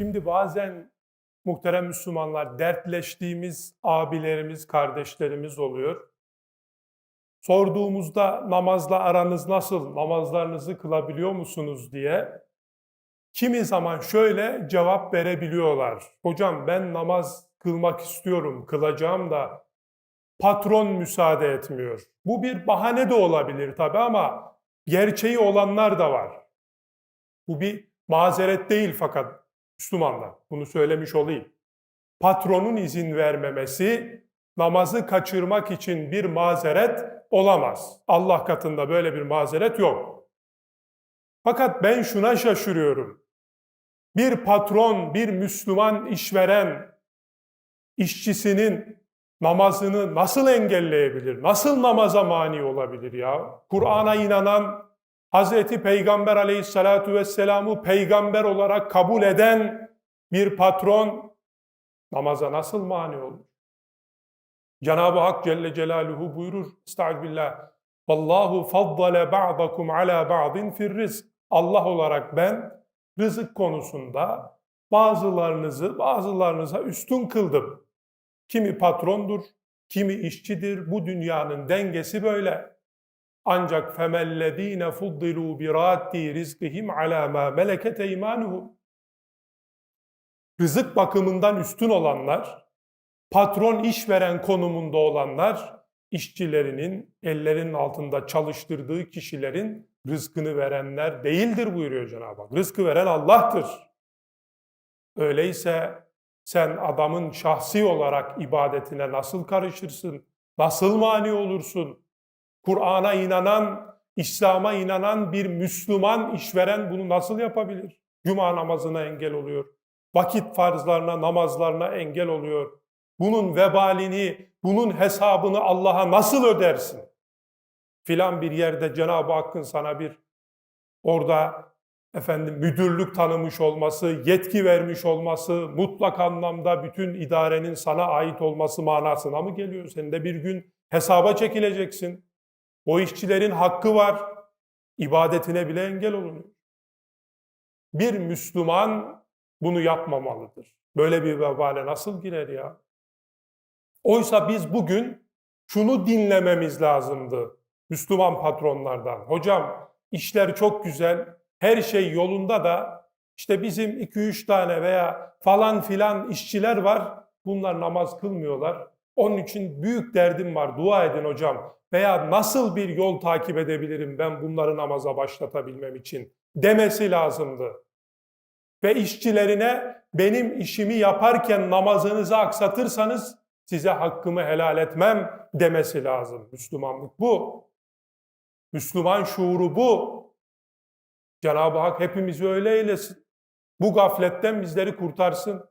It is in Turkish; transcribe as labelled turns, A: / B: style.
A: Şimdi bazen muhterem Müslümanlar dertleştiğimiz abilerimiz, kardeşlerimiz oluyor. Sorduğumuzda namazla aranız nasıl, namazlarınızı kılabiliyor musunuz diye kimi zaman şöyle cevap verebiliyorlar. Hocam ben namaz kılmak istiyorum, kılacağım da patron müsaade etmiyor. Bu bir bahane de olabilir tabii ama gerçeği olanlar da var. Bu bir mazeret değil fakat Müslümanlar. Bunu söylemiş olayım. Patronun izin vermemesi namazı kaçırmak için bir mazeret olamaz. Allah katında böyle bir mazeret yok. Fakat ben şuna şaşırıyorum. Bir patron, bir Müslüman işveren işçisinin namazını nasıl engelleyebilir? Nasıl namaza mani olabilir ya? Kur'an'a inanan, Hazreti Peygamber aleyhissalatu vesselam'ı peygamber olarak kabul eden bir patron namaza nasıl mani olur? Cenab-ı Hak Celle Celaluhu buyurur, Estağfirullah, Vallahu faddale ba'dakum ala ba'din fir rizk. Allah olarak ben rızık konusunda bazılarınızı bazılarınıza üstün kıldım. Kimi patrondur, kimi işçidir. Bu dünyanın dengesi böyle. Ancak femellezine fuddilu bi raddi rizkihim ala ma meleket. Rızık bakımından üstün olanlar, patron işveren konumunda olanlar, işçilerinin ellerinin altında çalıştırdığı kişilerin rızkını verenler değildir buyuruyor Cenab-ı Hak. Rızkı veren Allah'tır. Öyleyse sen adamın şahsi olarak ibadetine nasıl karışırsın? Nasıl mani olursun? Kur'an'a inanan, İslam'a inanan bir Müslüman işveren bunu nasıl yapabilir? Cuma namazına engel oluyor. Vakit farzlarına, namazlarına engel oluyor. Bunun vebalini, bunun hesabını Allah'a nasıl ödersin? Filan bir yerde Cenab-ı Hakk'ın sana bir orada efendim müdürlük tanımış olması, yetki vermiş olması, mutlak anlamda bütün idarenin sana ait olması manasına mı geliyor? Sen de bir gün hesaba çekileceksin. O işçilerin hakkı var. İbadetine bile engel olunuyor. Bir Müslüman bunu yapmamalıdır. Böyle bir vebale nasıl girer ya? Oysa biz bugün şunu dinlememiz lazımdı Müslüman patronlardan. Hocam işler çok güzel, her şey yolunda da işte bizim 2-3 tane veya falan filan işçiler var. Bunlar namaz kılmıyorlar. Onun için büyük derdim var. Dua edin hocam. Veya nasıl bir yol takip edebilirim ben bunları namaza başlatabilmem için demesi lazımdı. Ve işçilerine benim işimi yaparken namazınızı aksatırsanız size hakkımı helal etmem demesi lazım. Müslümanlık bu. Müslüman şuuru bu. Cenab-ı Hak hepimizi öyle eylesin. Bu gafletten bizleri kurtarsın.